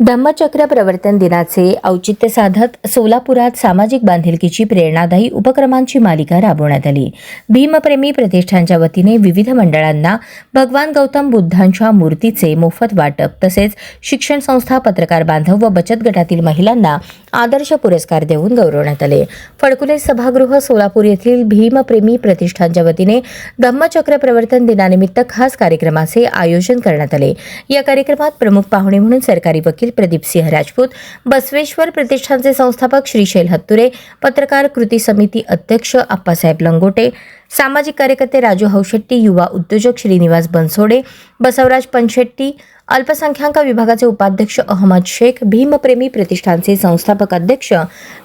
धम्मचक्र प्रवर्तन दिनाचे औचित्य साधत सोलापुरात सामाजिक बांधिलकीची प्रेरणादायी उपक्रमांची मालिका राबवण्यात आली. भीमप्रेमी प्रतिष्ठानच्या वतीने विविध मंडळांना भगवान गौतम बुद्धांच्या मूर्तीचे मोफत वाटप तसेच शिक्षण संस्था पत्रकार बांधव व बचत गटातील महिलांना आदर्श पुरस्कार देऊन गौरवण्यात आले. फडकुले सभागृह सोलापूर येथील भीमप्रेमी प्रतिष्ठानच्या वतीने धम्मचक्र प्रवर्तन दिनानिमित्त खास कार्यक्रमाचे आयोजन करण्यात आले. या कार्यक्रमात प्रमुख पाहुणे म्हणून सरकारी वकील प्रदीप सिंह राजपूत बसवेश्वर प्रतिष्ठानचे संस्थापक श्रीशैल हत्तुरे पत्रकार कृती समिती अध्यक्ष आप्पासाहेब लंगोटे सामाजिक कार्यकर्ते राजू हौशेट्टी युवा उद्योजक श्रीनिवास बनसोडे बसवराज पनशेट्टी अल्पसंख्याक विभागाचे उपाध्यक्ष अहमद शेख भीमप्रेमी प्रतिष्ठानचे संस्थापक अध्यक्ष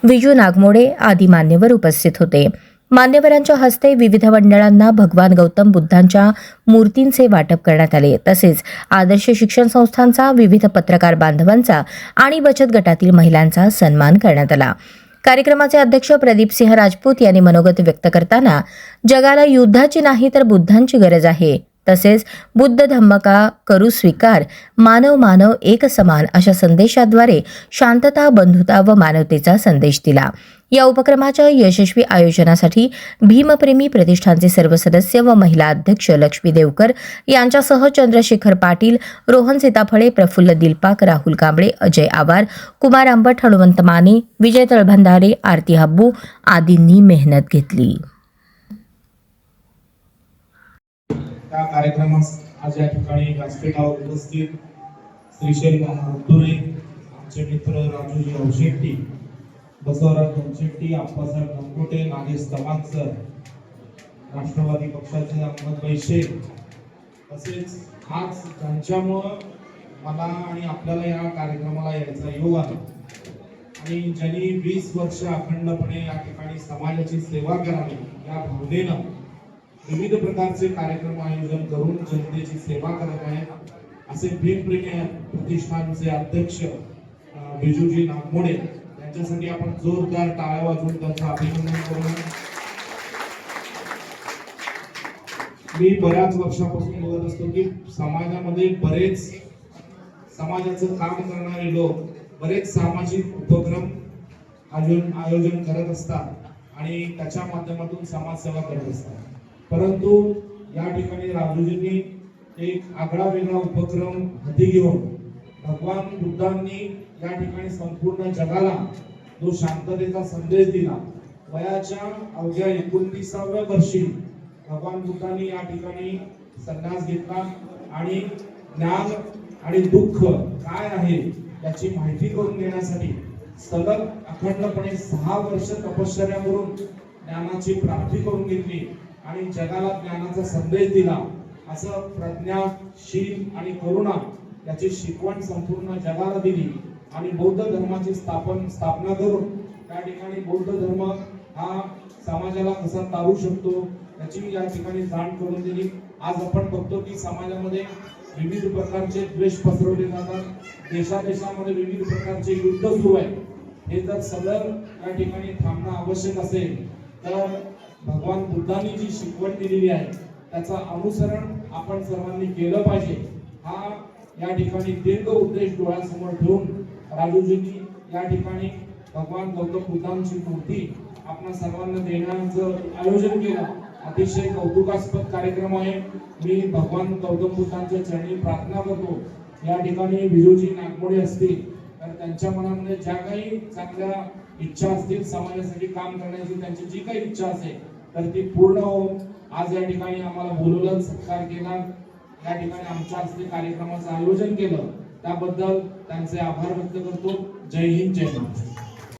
विजू नागमोडे आदी मान्यवर उपस्थित होते. मान्यवरांच्या हस्ते विविध मंडळांना भगवान गौतम बुद्धांच्या मूर्तींचे वाटप करण्यात आले. तसेच आदर्श शिक्षण संस्थांचा विविध पत्रकार बांधवांचा आणि बचत गटातील महिलांचा सन्मान करण्यात आला. कार्यक्रमाचे अध्यक्ष प्रदीप सिंह राजपूत यांनी मनोगत व्यक्त करताना जगाला युद्धाची नाही तर बुद्धांची गरज आहे. तसेच बुद्ध धम्म का करू स्वीकार मानव मानव एक समान अशा संदेशाद्वारे शांतता बंधुता व मानवतेचा संदेश दिला. या उपक्रमाच्या यशस्वी आयोजनासाठी भीमप्रेमी प्रतिष्ठानचे सर्व सदस्य व महिला अध्यक्ष लक्ष्मी देवकर यांच्यासह चंद्रशेखर पाटील रोहन सीताफळे प्रफुल्ल दिलपाक राहुल कांबळे अजय आवार कुमार आंबट हनुमंत माने विजय तळभंडारे आरती हब्बू आदींनी मेहनत घेतली. त्या कार्यक्रमास आज या ठिकाणी व्यासपीठावर उपस्थित श्रीशैल आमचे मित्र राजूजी औशेट्टी बसवराज धनशेट्टी आप्पासाहेब गंगोटे नागेश तमाग सर राष्ट्रवादी पक्षाचे अहमद पैसे तसेच आज ज्यांच्यामुळं मला आणि आपल्याला या कार्यक्रमाला यायचा योग आला आणि ज्यांनी वीस वर्ष अखंडपणे या ठिकाणी समाजाची सेवा करावी या भावनेनं विविध प्रकारचे कार्यक्रम आयोजन करून जनतेची सेवा करत आहेत असे भीमप्रेमी प्रतिष्ठानचे अध्यक्ष बिजूजी नागमोडे त्यांच्यासाठी आपण जोरदार टाळ्या वाजवून त्यांचं अभिनंदन करू मी बऱ्याच वर्षापासून बघत असतो की समाजामध्ये बरेच समाजाचं काम करणारे लोक बरेच सामाजिक उपक्रम आयोजन आयोजन करत असतात आणि त्याच्या माध्यमातून समाजसेवा करत असतात. परंतु या ठिकाणी राजूजींनी एक आगळा वेगळा उपक्रम हाती घेऊन भगवान बुद्धांनी या ठिकाणी संपूर्ण जगाला जो शांततेचा संदेश दिला वयाच्या अवघ्या एकोणतीसाव्या वर्षी भगवान बुद्धांनी या ठिकाणी संन्यास घेतला. आणि ज्ञान आणि दुःख काय आहे याची माहिती करून देण्यासाठी सलग अखंडपणे सहा वर्ष तपश्चर्या करून ज्ञानाची प्राप्ती करून घेतली आणि जगाला ज्ञानाचा संदेश दिला. असं प्रज्ञा शील आणि करुणा याची शिकवण संपूर्ण जगाला दिली. आणि बौद्ध धर्माची स्थापन स्थापना करून त्या ठिकाणी बौद्ध धर्म हा समाजाला कसा तारू शकतो याची या ठिकाणी जाण करून दिली. आज आपण बघतो की समाजामध्ये विविध प्रकारचे द्वेष पसरवले जातात. देशादेशामध्ये विविध प्रकारचे युद्ध सुरू आहे हे जर सदर या ठिकाणी थांबणं आवश्यक असेल तर भगवान बुद्धांनी जी शिकवण दिलेली आहे त्याचं अनुसरण आपण सर्वांनी केलं पाहिजे. हा या ठिकाणी दीर्घ उद्देश डोळ्यासमोर ठेवून राजूजींनी या ठिकाणी भगवान गौतम बुद्धांची मूर्ती आपण सर्वांना देण्याचं आयोजन केलं. अतिशय कौतुकास्पद कार्यक्रम आहे. मी भगवान गौतम बुद्धांच्या चरणी प्रार्थना करतो. या ठिकाणी विजूजी नागमोडे असतील तर त्यांच्या मनामध्ये ज्या काही चांगल्या इच्छा असतील समाजासाठी काम करण्याची त्यांची जी काही इच्छा असेल तर ती पूर्ण होऊन आज या ठिकाणी आम्हाला बोलवलं सत्कार केला. या ठिकाणी आमच्या हस्ते कार्यक्रमाचं आयोजन केलं. त्याबद्दल त्यांचे आभार व्यक्त करतो. जय हिंद जय महाराष्ट्र.